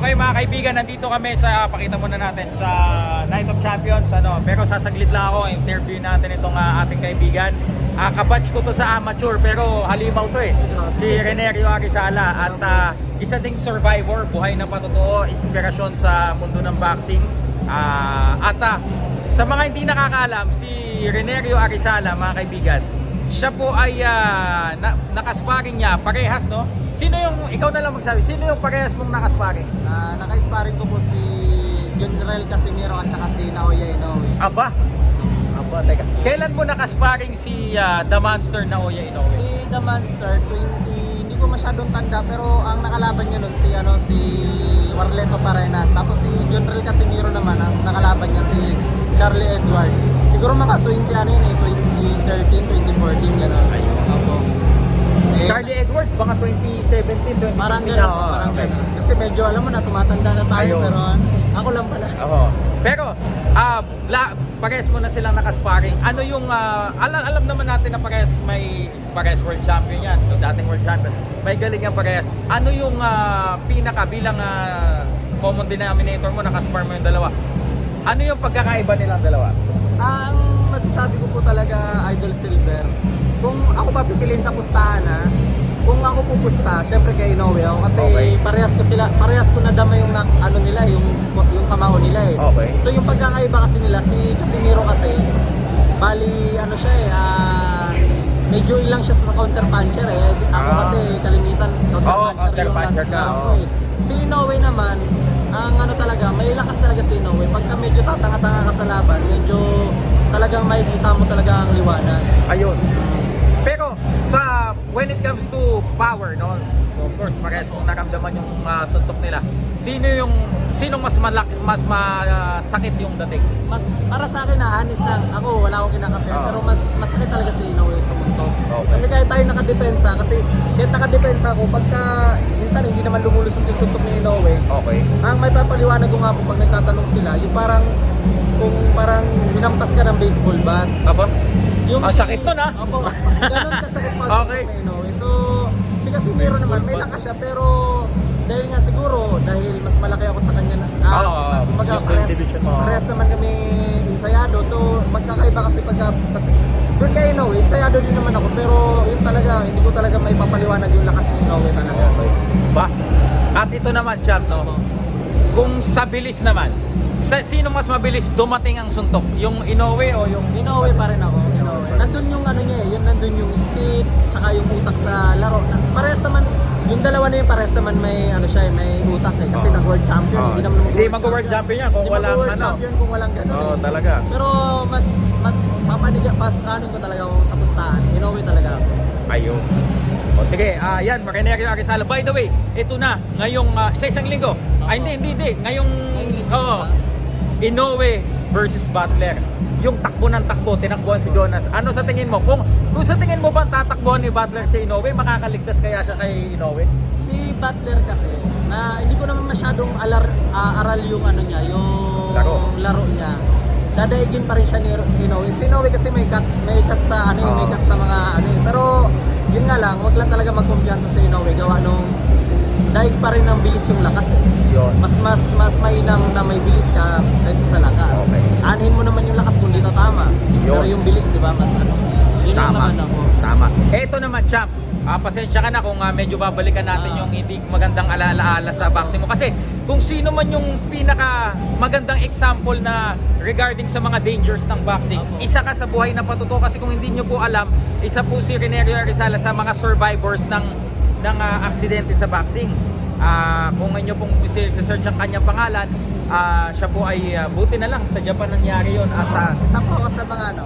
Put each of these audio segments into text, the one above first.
Okay mga kaibigan, nandito kami sa, pakita muna natin, sa Night of Champions. Ano, pero sasaglit lang ako, interview natin itong ah, ating kaibigan. Uh, kabatch ko to sa amateur, pero halimaw to eh. Si Renerio Arizala at ah, isa ding survivor, buhay na patotoo, inspirasyon sa mundo ng boxing. Ah, at ah, sa mga hindi nakakaalam, si Renerio Arizala, mga kaibigan, siya po ay ah, na, nakasparing niya, parehas no? Sino yung, ikaw na lang magsabi, sino yung parehas mong nakasparing? Ah, naka-sparring ko po si General Casimiro at saka si Naoya Inoue. Aba? Aba, teka. Kailan mo nakasparing si ah, The Monster na Oya Inoue? Si The Monster 20 hindi ko masyadong tanda pero ang nakalaban niya nun si ano si Warleto Parenas. Tapos si General Casimiro naman ang nakalaban niya si Charlie Edward. Siguro mga 20 ano yun eh baka 2017, 2016 Parang na. Oo, parang okay. gano'n. Kasi medyo alam mo na tumatanda na tayo Ayun. pero ako lang pala. Oo. Pero, ah, la, pares mo na silang nakasparing. Ano yung, ah, alam, alam naman natin na pares may pares world champion yan, yung dating world champion. May galing yung pares. Ano yung ah, pinaka bilang ah, common denominator mo, nakaspar mo yung dalawa? Ano yung pagkakaiba nilang dalawa? Ang masasabi ko po talaga, Idol Silver, kung ako papipiliin sa pustahan ha, kung ako pupusta, syempre kay Inoue ako kasi Okay. parehas ko sila, parehas ko nadama yung na, ano nila, yung yung kamao nila eh. Okay. So yung pagkakaiba kasi nila, si Casimiro kasi, bali ano siya eh, ah, medyo ilang siya sa counter puncher eh. Ako Ah. kasi kalimitan counter Oo, puncher counter yung puncher ka, oo. eh. Si Inoue naman, ang ano talaga, may lakas talaga si Inoue. Pagka medyo tatanga-tanga ka sa laban, medyo talagang makikita mo talaga ang liwanag. Ayun. Pero sa when it comes to power, no? Of course, parehas mong naramdaman yung ah, suntok nila. Sino yung sino mas malak mas masakit yung dating? Mas para sa akin na honest lang, ako wala akong kinakapihan, Oo. pero mas masakit talaga si Inoue sa muntok. Okay. Kasi kahit tayo nakadepensa, kasi kahit nakadepensa ako, pagka minsan hindi naman lumulusot yung suntok ni Inoue, Okay. ang may papaliwanag ko nga po pag nagtatanong sila, yung parang kung parang minampas ka ng baseball bat, Aba? Yung Ang sakit nun, ah. Opo, ganun kasakit pa Okay. sa Inoue. So, si Casimiro naman, may lakas siya, pero dahil nga siguro, dahil mas malaki ako sa kanya, na, ah, kumbaga, parehas, division mo. parehas naman kami insayado. So, magkakaiba kasi pagka, kasi, doon kay Inoue, insayado din naman ako, pero yun talaga, hindi ko talaga may papaliwanag yung lakas ni Inoue talaga. Ba? At ito naman, champ, no? Kung sa bilis naman, sa sino mas mabilis dumating ang suntok? Yung Inoue o yung Inoue pa rin ako. Nandun yung ano niya eh, yun nandun yung speed, tsaka yung utak sa laro. Na- Parehas naman, yung dalawa na yun parehas naman may ano siya eh, may utak eh. Kasi Oo. nag-world champion, hindi naman Hindi mag-world champion yan kung Hindi walang mag-world ano. champion kung walang ganun Oo, eh. talaga. Pero mas, mas papaniga, pas ano ko talaga ako sa pustahan. Inoue talaga ako. Ayun. O sige, ah yan, Marinero Arizala. By the way, ito na, ngayong ah, isa-isang linggo. Ay, hindi, hindi, hindi. Ngayong, oo, Inoue versus Butler. Yung takbo ng takbo, tinakbuhan si Jonas. Ano sa tingin mo? Kung, kung sa tingin mo ba tatakbuhan ni Butler si Inoue, makakaligtas kaya siya kay Inoue? Si Butler kasi, na hindi ko naman masyadong alar, ah, aral yung ano niya, yung Laro. laro niya. Dadaigin pa rin siya ni Inoue. Si Inoue kasi may cut, may cut sa ano, yun, may Oo. cut sa mga ano. yun. Pero yun nga lang, wag lang talaga magkumpiyansa sa Inoue. Gawa nung daig pa rin ng bilis yung lakas eh. Yun. Mas mas mas mainam na may bilis ka kaysa sa lakas. Okay. Anin mo naman yung lakas kung dito tama. Pero Yun. yung bilis, di ba, mas ano. Yun Tama. naman ako. Tama. Eto naman, champ. Ah, pasensya ka na kung ah, medyo babalikan natin Ah. yung hindi magandang alaala sa boxing mo. Kasi kung sino man yung pinaka magandang example na regarding sa mga dangers ng boxing, Apo. isa ka sa buhay na patuto. Kasi kung hindi nyo po alam, isa po si Renerio Arizala sa mga survivors ng ng ah, aksidente sa boxing. Ah, kung inyo pong search ang kanyang pangalan, ah, siya po ay ah, buti na lang sa Japan nangyari yon at ah, Isa po ako sa mga ano,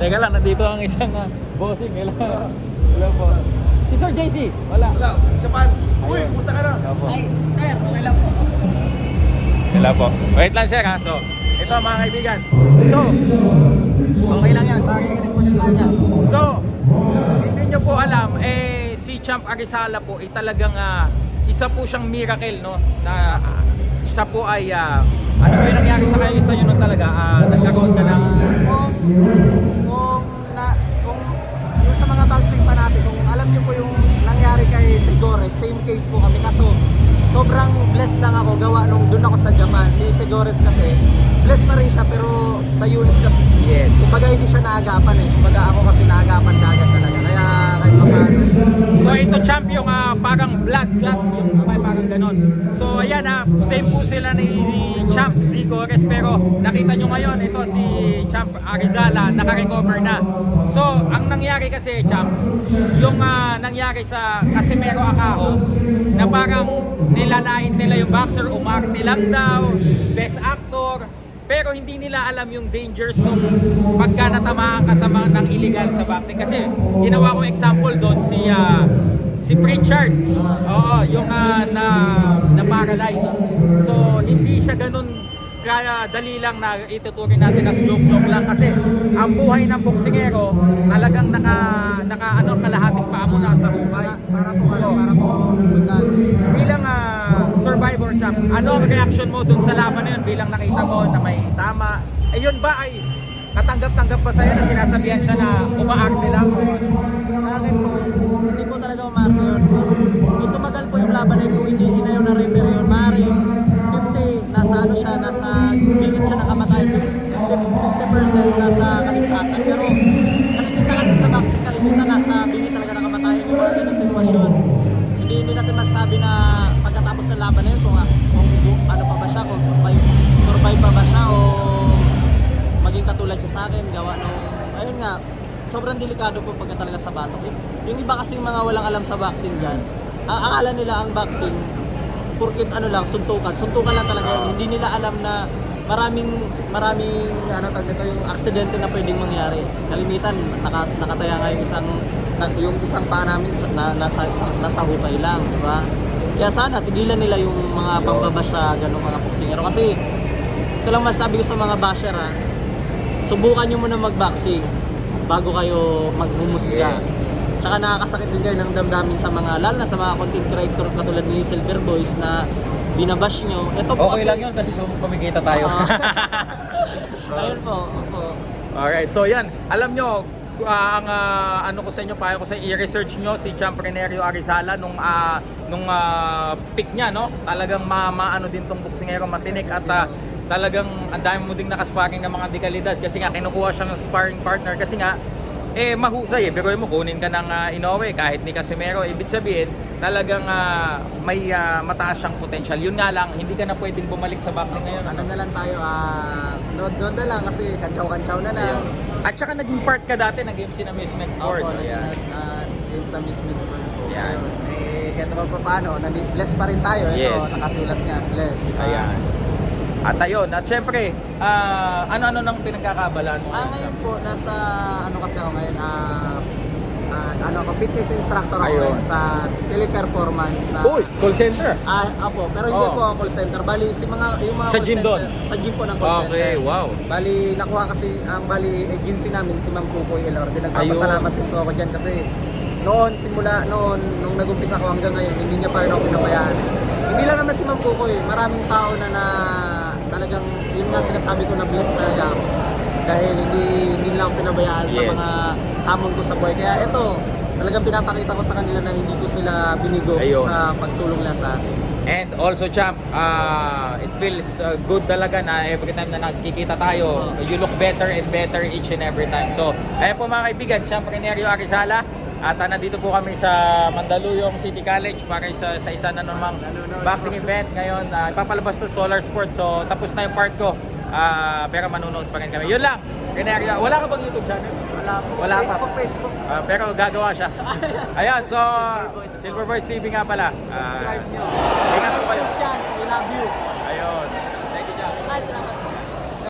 Teka lang, nandito ang isang uh, bossing. Hello. Hello po. Si Sir JC, wala. Wala, Japan. Uy, kumusta ka na? Hello po. ay, sir, okay lang po. Hello po. Wait lang sir ha. So, ito mga kaibigan. So, okay lang yan. Makikinig po yung kanya. So, hindi nyo po alam, eh, si Champ Arizala po, ay talagang ah, isa po siyang miracle, no? Na siya po ay, ah, ano ba yung nangyari sa kayo sa inyo talaga? Ah, nagkaroon ka ng, Kung, kung, na, kung yung sa mga boxing pa natin, kung alam niyo po yung nangyari kay Sigore, same case po kami. Kaso, sobrang blessed lang ako gawa nung doon ako sa Japan. Si Segores kasi, blessed pa rin siya pero sa US kasi, Yes. kumbaga hindi siya naagapan eh. Kumbaga ako kasi naagapan kagad talaga. So ito champ yung ah, parang blood clot yung kamay parang ganon. So ayan ah, same po sila ni, ni Champ Zigores pero nakita nyo ngayon ito si Champ Arizala naka-recover na. So ang nangyari kasi Champ, yung ah, nangyari sa Casimero Acajo na parang nilalait nila yung boxer, umarte lang daw, best pero hindi nila alam yung dangers nung pagka natamaan ka sa mga ng illegal sa boxing. Kasi ginawa ko example doon si ah, si Pritchard. Oo, yung ah, na na paralyze. So hindi siya ganun kaya dali lang na ituturing natin as joke-joke lang kasi ang buhay ng boksingero talagang naka naka ano kalahating paa mo nasa hukay. Para po, So, para po sundan. bilang ah, survivor champ, ano ang reaction mo dun sa laban na yun bilang nakita mo na may tama? Eh yun ba ay katanggap-tanggap ba sa'yo na sinasabihan siya na umaarte lang? Sa akin po, hindi po talaga umarte yun. Kung tumagal po yung laban na ito, hindi hinayaw na referee talaga nakamatayan yung mga ganung sitwasyon. Hindi, hindi natin masabi na pagkatapos ng laban na yun, kung, kung ano pa ba siya, kung survive, survive pa ba siya o maging katulad siya sa akin, gawa nung, ayun nga, sobrang delikado po pagka talaga sa batok. Yung, iba kasing mga walang alam sa boxing dyan, akala nila ang boxing, purkit ano lang, suntukan. Suntukan lang talaga yun. Hindi nila alam na maraming, maraming, ano tag nito, yung aksidente na pwedeng mangyari. Kalimitan, naka, nakataya nga yung isang, na- yung isang paa namin sa- na, nasa, isang, nasa hukay lang, di ba? Kaya sana, tigilan nila yung mga pambaba sa ganong mga boksingero. Kasi, ito lang masabi ko sa mga basher ha, subukan nyo muna mag-boxing bago kayo maghumusga. Yes. Tsaka nakakasakit din kayo ng damdamin sa mga, lalo na sa mga content creator katulad ni Silver Boys na binabash nyo. Ito po Okay kasi, lang yun kasi so, pumikita tayo. Oo. Ayun po, opo. Alright, so yan. Alam nyo, ah, ang ah, ano ko sa inyo, payo ko sa i-research nyo si Champrenerio Arizala nung ah, nung ah, pick niya, no? Talagang ma, ma- ano din tong boksingero matinik at ah, talagang ang dami mo ding nakasparring ng mga dekalidad kasi nga kinukuha siyang sparring partner kasi nga eh mahusay eh. Pero mo kunin ka ng ah, Inoue kahit ni Casimero, ibig sabihin talagang ah, may ah, mataas siyang potential. Yun nga lang, hindi ka na pwedeng bumalik sa boxing ngayon. Ano na lang tayo, ah, nood-nood na lang kasi kantsaw-kantsaw na lang. Ayun. At saka naging part ka dati ng game si na Miss Men's Sport. Opo, Ayan. naging uh, game sa Miss Midburn po. Yan. Ayun. Eh, kahit pa paano, blessed pa rin tayo. Ito, Yes. nakasulat nga, blessed, di ba? Ayan. At ayun, at syempre, ah, ano-ano nang pinagkakabalaan mo? Ah, ngayon po, nasa, ano kasi ako ngayon, ah, ah, ano ako, fitness instructor ako Ayun. sa teleperformance na... Uy, call center! Ah, apo, pero hindi Oh. po ang call center. Bali, si mga, yung mga Sa gym center, doon? Sa gym po ng call center. Okay, wow. Bali, nakuha kasi, ang bali, agency namin, si Ma'am Kukoy Elorde. Nagpapasalamat din po ako dyan kasi noon, simula noon, nung nag-umpisa ko hanggang ngayon, hindi niya pa rin ako pinabayaan. Hindi lang naman si Ma'am Kukoy, maraming tao na na talagang, yun nga sinasabi ko na blessed talaga ako. Dahil hindi, hindi nila ako pinabayaan sa Yes. mga hamon ko sa buhay. Kaya ito, talagang pinapakita ko sa kanila na hindi ko sila binigo Ayun. sa pagtulong nila sa akin. And also, champ, ah, it feels uh, good talaga na every time na nakikita tayo, you look better and better each and every time. So, ayan po mga kaibigan, Champ Renerio Arizala. At ah, nandito po kami sa Mandaluyong City College para sa, sa isa na namang boxing event ngayon. ah, ipapalabas to Solar Sports. So, tapos na yung part ko. Uh, pero manunood pa rin kami. Yun lang. Kanya, wala ka bang YouTube channel? Wala po. Wala Facebook, pa. Facebook. Uh, pero gagawa siya. Ayan, so Silver Voice, Silver Voice TV nga pala. Ah, Subscribe uh, nyo. Ingat po kayo. I love you.